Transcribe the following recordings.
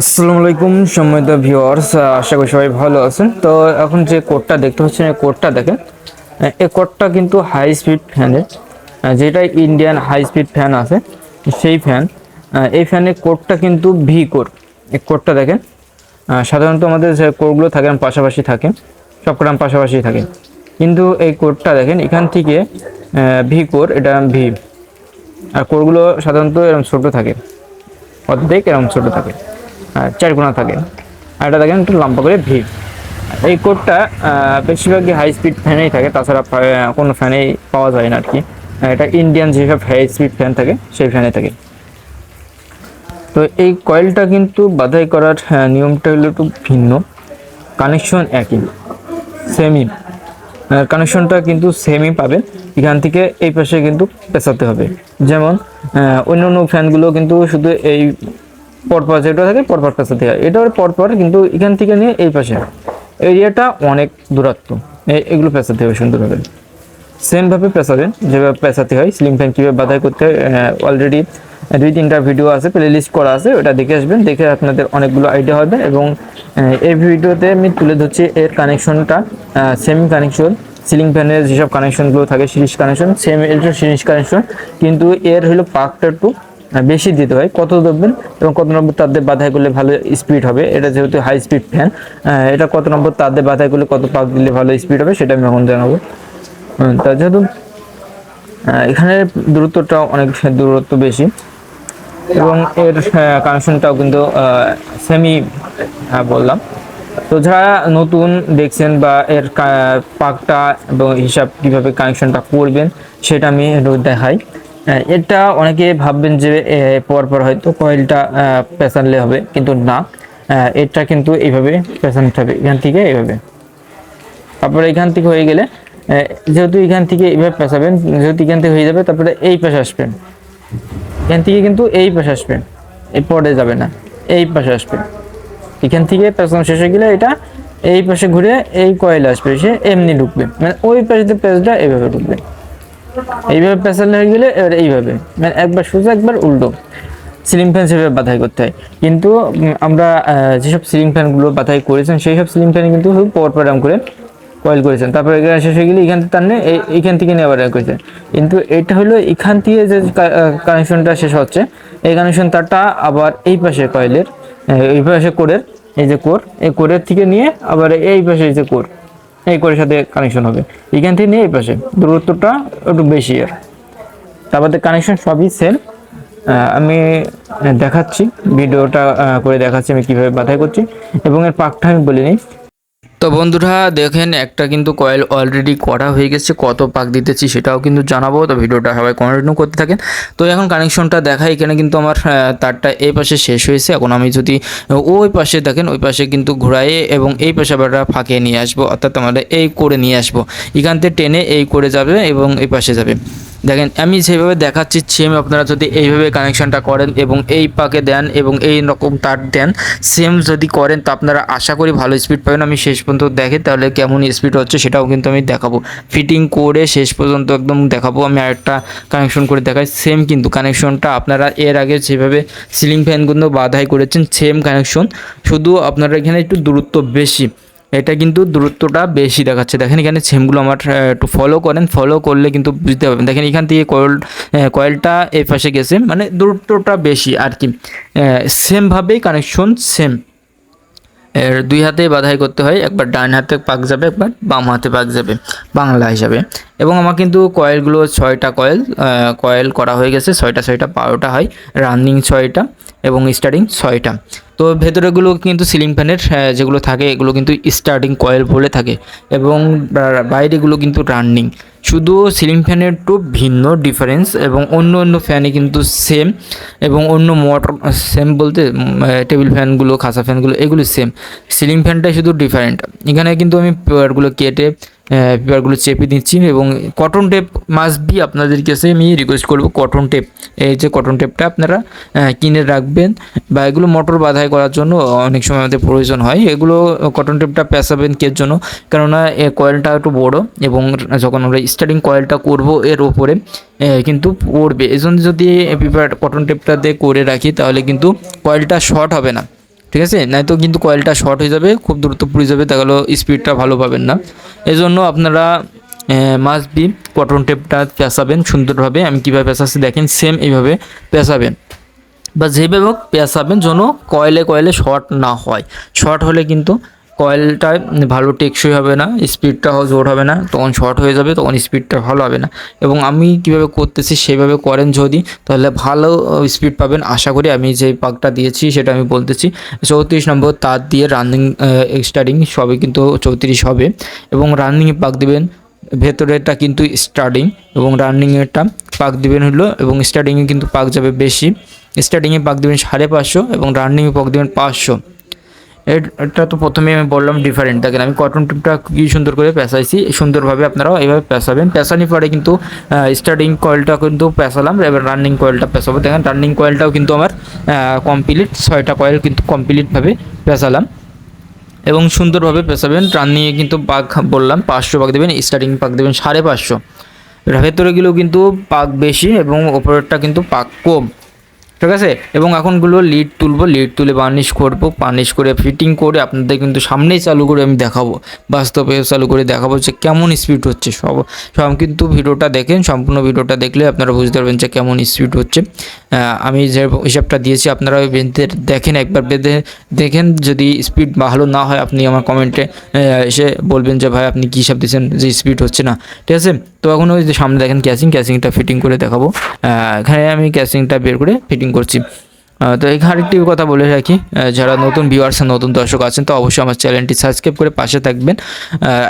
আসসালামু আলাইকুম, সম্মানিত ভিউয়ার্স আশা করি সবাই ভালো আছেন। তো এখন যে কোডটা দেখতে পাচ্ছেন, এই কোডটা দেখেন। এই কোডটা কিন্তু হাই স্পিড ফ্যানের যেটা ইন্ডিয়ান হাই স্পিড ফ্যান আছে, সেই ফ্যান এই ফ্যানের কোডটা কিন্তু ভি কোড এই কোডটা দেখেন। সাধারণত আমাদের যে কোডগুলো থাকে পাশাপাশি থাকে সব কটা পাশাপাশি থাকে। কিন্তু এই কোডটা দেখেন, এখান থেকে ভি কোড এটা ভি আর কোডগুলো সাধারণত এরকম ছোটো থাকে। অর্ধেক এরকম ছোটো থাকে। চার কোণা থাকে। আর এটা দেখেন একটু লম্বা করে ভিড়। এই কোডটা বেশিরভাগই হাই স্পিড ফ্যানেই থাকে, তাছাড়া কোনো ফ্যানেই পাওয়া যায় না আর কি। এটা ইন্ডিয়ান যেসব হাই স্পিড ফ্যান থাকে, সেই ফ্যানে থাকে। তো এই কয়েলটা কিন্তু বাধাই করার নিয়মটা হলো একটু ভিন্ন। কানেকশন একই সেমি কানেকশনটা কিন্তু সেমই পাবেন এখান থেকে এই পাশে কিন্তু পেঁচাতে হবে। যেমন অন্য অন্য ফ্যানগুলো কিন্তু শুধু এই পরপর যেটা থাকে পরপর পেঁচাতে হয় এটা পরপর কিন্তু এখান থেকে নিয়ে এই পাশে। এরিয়াটা অনেক দূরত্ব। এগুলো পেঁচাতে হবে সুন্দরভাবে সেমভাবে পেঁচাবেন যেভাবে পেঁচাতে হয় স্লিম ফ্যান কীভাবে বাধাই করতে হয় অলরেডি দুই তিনটা ভিডিও আছে প্লে লিস্ট করা আছে, ওটা দেখে আসবেন, দেখে আপনাদের অনেকগুলো আইডিয়া হবে এবং এই ভিডিওতে আমি তুলে ধরছি এর কানেকশনটা সেম কানেকশন সিলিং ফ্যানের যেসব কানেকশনগুলো থাকে, সিরিজ কানেকশন সেম এর সিরিজ কানেকশন কিন্তু এর হলো পাকটা একটু বেশি দিতে হয়। কত দেবেন এবং কত নম্বর তার দিয়ে বাধাই করলে ভালো স্পিড হবে? এটা যেহেতু হাই স্পিড ফ্যান এটা কত নম্বর তার দিয়ে বাধাই করলে কত পাক দিলে ভালো স্পিড হবে সেটা আমি এখন জানাব। তা যেহেতু এখানে দূরত্বটা অনেক দূরত্ব বেশি এবং এর কানেকশনটাও কিন্তু সেমি হ্যাঁ বললাম। তো যারা নতুন দেখছেন বা এর পাকটা এবং হিসাব কীভাবে কানেকশনটা করবেন সেটা আমি দেখাই। এটা অনেকে ভাববেন যে পরপর হয়তো কয়েলটা পেঁচানলে হবে, কিন্তু না। এটা কিন্তু এইভাবে পেঁচানতে হবে এখান থেকে এইভাবে। তারপরে এখান থেকে হয়ে গেলে যেহেতু এখান থেকে এইভাবে পেঁচাবেন যেহেতু এখান থেকে হয়ে যাবে, তারপরে এই পাশে আসবেন। এখান থেকে কিন্তু এই পাশে আসবেন, এই পরে যাবে না, এই পাশে আসবেন। এখান থেকে পেছন শেষ হয়ে গেলে এটা এই পাশে ঘুরে এই কয়েল আসবে সে এমনি ঢুকবে। মানে ওই পাশে পেঁচটা এইভাবে ঢুকবে। এইভাবে পেঁচানো হয়ে গেলে এবার এইভাবে। মানে একবার সোজা, একবার উল্টো। সিলিং ফ্যান সেভাবে বাধাই করতে হয়। কিন্তু আমরা যেসব সিলিং ফ্যানগুলো বাধাই করেছেন সেই সব সিলিং ফ্যান কিন্তু পর পর করে কয়েল করেছেন। তারপরে এখানে শেষ হয়ে গেলে এখান থেকে টানলে এই- এইখান থেকে নিয়ে আবার করেছেন। কিন্তু এটা হলো এখান থেকে যে কানেকশনটা শেষ হচ্ছে, এই কানেকশন তারটা আবার এই পাশে কয়েলের এই পাশে কোরের এই যে কোর এই কোরের থেকে নিয়ে আবার এই পাশে এই যে কোর এই কোরের সাথে কানেকশন হবে। এখান থেকে নিয়ে এই পাশে। দূরত্বটা একটু বেশি আর। তারপরে কানেকশন সবই সেম আমি দেখাচ্ছি, ভিডিওটা করে দেখাচ্ছি আমি কীভাবে বাধাই করছি। এবং এর পাকটা আমি বলে নিই তো বন্ধুরা দেখেন, একটা কিন্তু কয়েল অলরেডি করা হয়ে গেছে, কত পাক দিতেছি সেটাও কিন্তু জানাব। তো ভিডিওটা সবাই কন্টিনিউ করতে থাকেন। তো এখন কানেকশনটা দেখাই, এখানে কিন্তু আমার তারটা এই পাশে শেষ হয়েছে। এখন আমি যদি ওই পাশে দেখেন, ওই পাশে কিন্তু ঘোরাই এবং এই পাশে আবার ফাঁকে নিয়ে আসব, অর্থাৎ আমরা এই করে নিয়ে আসব। এখান থেকে টেনে এই করে যাবে এবং এই পাশে যাবে। দেখেন, আমি যেভাবে দেখাচ্ছি সেম আপনারা যদি এইভাবে কানেকশনটা করেন এবং এই পাকে দেন এবং এই রকম তার দেন সেম যদি করেন, তো আপনারা আশা করি ভালো স্পিড পাবেন। আমি শেষ পর্যন্ত দেখে, তাহলে কেমন স্পিড হচ্ছে সেটাও কিন্তু আমি দেখাবো। ফিটিং করে শেষ পর্যন্ত একদম দেখাবো। আমি আরেকটা কানেকশন করে দেখাই। সেম কিন্তু কানেকশনটা আপনারা এর আগে যেভাবে সিলিং ফ্যানগুলো বাধাই করেছেন সেম কানেকশন শুধু আপনারা এখানে একটু দূরত্ব বেশি। এটা কিন্তু দূরত্বটা বেশি দেখাচ্ছে। দেখেন এখানে সেমগুলো আমার একটু ফলো করেন। ফলো করলে কিন্তু বুঝতে পারবেন। দেখেন এখান থেকে কয়েল কয়েলটা এই পাশে গেছে। মানে দূরত্বটা বেশি আর কি। সেমভাবেই কানেকশন সেম এর দুই হাতে বাধাই করতে হয়। একবার ডান হাতে পাক যাবে, একবার বাম হাতে পাক যাবে। বাংলা হিসাবে। এবং আমার কিন্তু কয়েলগুলো ছয়টা কয়েল কয়েল করা হয়ে গেছে, ছয়টা ছয়টা, বারোটা হয়। রানিং ছয়টা এবং স্টার্টিং ছয়টা। তো ভেতরেগুলো কিন্তু সিলিং ফ্যানের যেগুলো থাকে, এগুলো কিন্তু স্টার্টিং কয়েল বলে থাকে এবং বাইরেগুলো কিন্তু রানিং শুধু সিলিং ফ্যানের একটু ভিন্ন ডিফারেন্স এবং অন্য অন্য ফ্যানে কিন্তু সেম এবং অন্য মোটর সেম বলতে টেবিল ফ্যানগুলো খাসা ফ্যানগুলো এগুলো সেম সিলিং ফ্যানটাই শুধু ডিফারেন্ট এখানে কিন্তু আমি পেপারগুলো কেটে পেপারগুলো চেপে দিচ্ছি এবং কটন টেপ মাস্ট বি আপনাদের কাছে আমি রিকোয়েস্ট করব কটন টেপ এই যে কটন টেপটা আপনারা কিনে রাখবেন বা এগুলো মোটর বাধাই করার জন্য অনেক সময় আমাদের প্রয়োজন হয়। এগুলো কটন টেপটা পেঁচাবেন কের জন্য? কেননা এ কয়েলটা একটু বড় এবং যখন আমরা স্টার্টিং কয়েলটা করব এর ওপরে কিন্তু পড়বে। এই জন্য যদি পেপার কটন টেপটা দিয়ে করে রাখি তাহলে কিন্তু কয়েলটা শর্ট হবে না। ঠিক আছে? নয়তো কিন্তু কয়েলটা শর্ট হয়ে যাবে, খুব দ্রুত পুড়ে যাবে তা গেলো স্পিডটা ভালো পাবেন না। এজন্য জন্য আপনারা মাছ বি কটন টেপটা পেঁচাবেন সুন্দরভাবে। আমি কীভাবে পেঁচাচ্ছি দেখেন সেম এইভাবে পেঁচাবেন। বা যেভাবে হোক পেঁচাবেন যেন কয়েলে কয়েলে শর্ট না হয়। শর্ট হলে কিন্তু কয়েলটা ভালো টেকসই হবে না স্পিডটাও জোর হবে না, তখন শর্ট হয়ে যাবে, তখন স্পিডটা ভালো হবে না। এবং আমি কীভাবে করতেছি সেভাবে করেন যদি, তাহলে ভালো স্পিড পাবেন। আশা করি আমি যে পাকটা দিয়েছি সেটা আমি বলতেছি। চৌত্রিশ নম্বর তার দিয়ে রানিং স্টার্টিং সবই কিন্তু চৌত্রিশ হবে। এবং রানিংয়ে পাক দিবেন, ভেতরেরটা কিন্তু স্টার্টিং এবং রানিংয়েরটা পাক দিবেন হলো, এবং স্টার্টিংয়ে কিন্তু পাক যাবে বেশি। স্টার্টিংয়ে পাক দিবেন সাড়ে পাঁচশো এবং রানিংয়ে পাক দিবেন পাঁচশো। এটা তো প্রথমেই আমি বললাম ডিফারেন্ট দেখেন, আমি কটন টিপটা কি সুন্দর করে পেঁচাইছি, সুন্দরভাবে আপনারাও এইভাবে পেঁচাবেন। পেঁচানি পরে কিন্তু স্টার্টিং কয়েলটা কিন্তু পেঁচালাম, এবার রানিং কয়েলটা পেঁচাবো। দেখেন রানিং কয়েলটাও কিন্তু আমার কমপ্লিট ছয়টা কয়েল কিন্তু কমপ্লিটভাবে পেঁচালাম। এবং সুন্দরভাবে পেঁচাবেন রানিংয়ে কিন্তু পাক বললাম, পাঁচশো পাক দেবেন স্টার্টিং পাক দেবেন সাড়ে পাঁচশো। ভেতরেগুলো কিন্তু পাক বেশি এবং ওপরেরটা কিন্তু পাক কম। ঠিক আছে? এবং এখনগুলো লিড তুলবো লিড তুলে বার্নিশ করব বার্নিশ করে ফিটিং করে আপনাদের কিন্তু সামনেই চালু করে আমি দেখাবো। বাস্তবে চালু করে দেখাবো যে কেমন স্পিড হচ্ছে সব। সব কিন্তু ভিডিওটা দেখেন, সম্পূর্ণ ভিডিওটা দেখলে আপনারা বুঝতে পারবেন যে কেমন স্পিড হচ্ছে। আমি যে হিসাবটা দিয়েছি, আপনারা ওই বেঁধে দেখেন, একবার বেঁধে দেখেন। যদি স্পিড ভালো না হয়, আপনি আমার কমেন্টে এসে বলবেন যে, ভাই, আপনি কী হিসাব দিয়েছেন যে স্পিড হচ্ছে না? ঠিক আছে? তো এখন ওই যে সামনে দেখেন ক্যাসিং ক্যাসিংটা ফিটিং করে দেখাবো। এখানে আমি ক্যাসিংটা বের করে ফিটিং করছি। তো এখানে আরেকটি কথা বলে রাখি যারা নতুন ভিউয়ার্স নতুন দর্শক আছেন, তো অবশ্যই আমার চ্যানেলটি সাবস্ক্রাইব করে পাশে থাকবেন।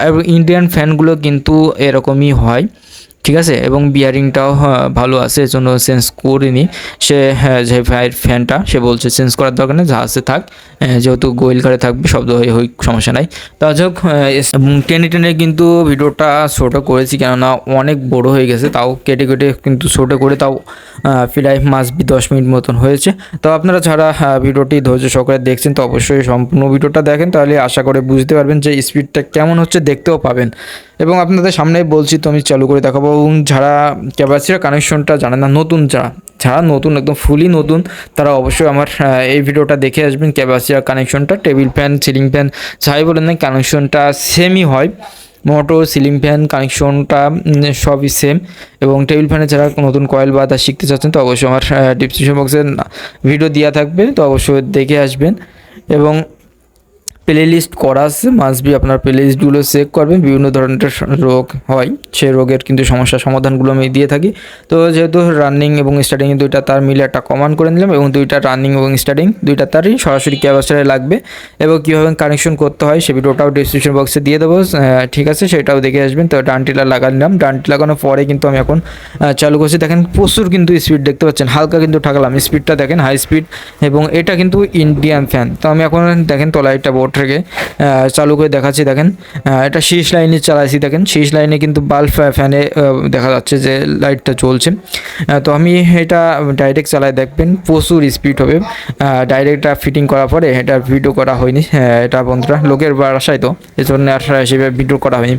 এবং ইন্ডিয়ান ফ্যানগুলো কিন্তু এরকমই হয়। ঠিক আছে? এবং বিয়ারিংটাও হ্যাঁ, ভালো আছে এজন্য চেঞ্জ করিনি। সে হ্যাঁ, যে ভাইয়ের ফ্যানটা সে বলছে চেঞ্জ করার দরকার নেই যা আছে থাক। যেহেতু গোয়েল ঘরে থাকবে শব্দ হয়ে হই সমস্যা নাই। তা হোক টেনে টেনে কিন্তু ভিডিওটা ছোট করেছি কেননা অনেক বড় হয়ে গেছে তাও কেটে কেটে কিন্তু ছোট করে তাও প্রায় মাস বি দশ মিনিট মতন হয়েছে। তো আপনারা যারা আহ, ভিডিওটি ধৈর্য সহকারে দেখছেন তো অবশ্যই সম্পূর্ণ ভিডিওটা দেখেন তাহলে আশা করে বুঝতে পারবেন যে স্পিডটা কেমন হচ্ছে দেখতেও পাবেন। এবং আপনাদের সামনে বলছি, তো আমি চালু করে দেখাবো। এবং যারা ক্যাপাসিটার কানেকশনটা জানে না, নতুন যারা যারা নতুন, একদম ফুলি নতুন, তারা অবশ্যই আমার এই ভিডিওটা দেখে আসবেন ক্যাপাসিটার কানেকশনটা টেবিল ফ্যান সিলিং ফ্যান যাই বলেন না কানেকশনটা সেমই হয়। মোটর সিলিং ফ্যান কানেকশনটা সবই সেম এবং টেবিল ফ্যানে যারা নতুন কয়েল বাদা শিখতে চাচ্ছেন, তো অবশ্যই আমার ডিসক্রিপশন বক্সে ভিডিও দেওয়া থাকবে, তো অবশ্যই দেখে আসবেন। এবং প্লে লিস্ট করা আছে মাস্ট বি আপনার প্লে লিস্টগুলো চেক করবেন, বিভিন্ন ধরনের রোগ হয় সেই রোগের কিন্তু সমস্যার সমাধানগুলো আমি দিয়ে থাকি। তো যেহেতু রানিং এবং স্টার্টিং দুইটা তার মিলে একটা কমান্ড করে নিলাম এবং দুইটা রানিং এবং স্টার্টিং দুইটা তারই সরাসরি ক্যাপাসিটারে লাগবে এবং কীভাবে কানেকশন করতে হয় সে ভিডিওটাও ডিসক্রিপশন বক্সে দিয়ে দেবো। ঠিক আছে, সেটাও দেখে আসবেন। তো ডানটিলা নিলাম। ডানটি লাগানোর পরে কিন্তু আমি এখন চালু করছি। দেখেন প্রচুর কিন্তু স্পিড দেখতে পাচ্ছেন, হালকা কিন্তু ঠাকালাম। স্পিডটা দেখেন হাই স্পিড এবং এটা কিন্তু ইন্ডিয়ান ফ্যান তো আমি এখন দেখেন তলাইটা বোর্ড থেকে চালু করে দেখাচ্ছি, দেখেন। এটা শীষ লাইনে চালাইছি, দেখেন। শীষ লাইনে কিন্তু বাল্ব ফ্যানে দেখা যাচ্ছে যে লাইটটা চলছে তো আমি এটা ডাইরেক্ট চালাই, দেখবেন প্রচুর স্পিড হবে। ডাইরেক্টটা ফিটিং করার পরে এটা ভিডিও করা হয়নি। এটা বন্ধুরা, লোকের বাসায় তো এই জন্য হিসেবে ভিডিও করা হয়নি।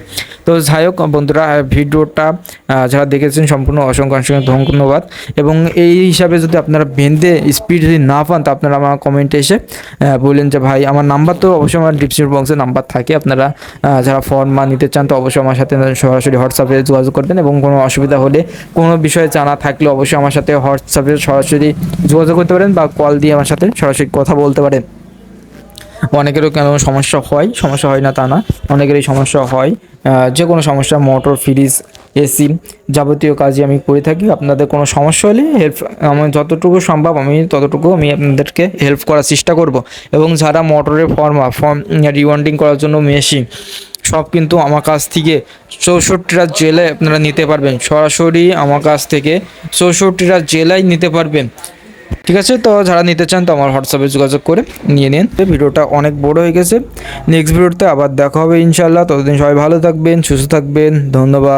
তো যাই হোক, বন্ধুরা ভিডিওটা যারা দেখেছেন সম্পূর্ণ অসংখ্য অসংখ্য ধন্যবাদ। এবং এই হিসাবে যদি আপনারা বেঁধে স্পিড যদি না পান, তো আপনারা আমার কমেন্টে এসে বললেন যে, ভাই, আমার নাম্বার তো অবশ্যই আমার ডিসক্রিপশন বক্সে নাম্বার থাকে। আপনারা যারা ফর্ম মা নিতে চান, তো অবশ্যই আমার সাথে সরাসরি হোয়াটসঅ্যাপে যোগাযোগ করবেন। এবং কোনো অসুবিধা হলে, কোনো বিষয়ে জানা থাকলে অবশ্যই আমার সাথে হোয়াটসঅ্যাপে সরাসরি যোগাযোগ করতে পারেন বা কল দিয়ে আমার সাথে সরাসরি কথা বলতে পারেন। অনেকেরও কেন সমস্যা হয় সমস্যা হয় না তা না। অনেকেরই সমস্যা হয় যে কোনো সমস্যা মোটর ফ্রিজ এসি যাবতীয় কাজই আমি করে থাকি। আপনাদের কোনো সমস্যা হলে হেল্প আমার যতটুকু সম্ভব আমি ততটুকু আমি আপনাদেরকে হেল্প করার চেষ্টা করব। এবং যারা মোটরের ফর্ম ফর্ম রিওয়ান্ডিং করার জন্য মেশিন সব কিন্তু আমার কাছ থেকে চৌষট্টিটা জেলায় আপনারা নিতে পারবেন। সরাসরি আমার কাছ থেকে চৌষট্টিটা জেলায় নিতে পারবেন। ঠিক আছে? তো যারা নিতে চান, তো আমার হোয়াটসঅ্যাপে যোগাযোগ করে নিয়ে নিন। ভিডিওটা অনেক বড় হয়ে গেছে। নেক্সট ভিডিওতে আবার দেখা হবে ইনশাল্লাহ ততদিন সবাই ভালো থাকবেন, সুস্থ থাকবেন। ধন্যবাদ।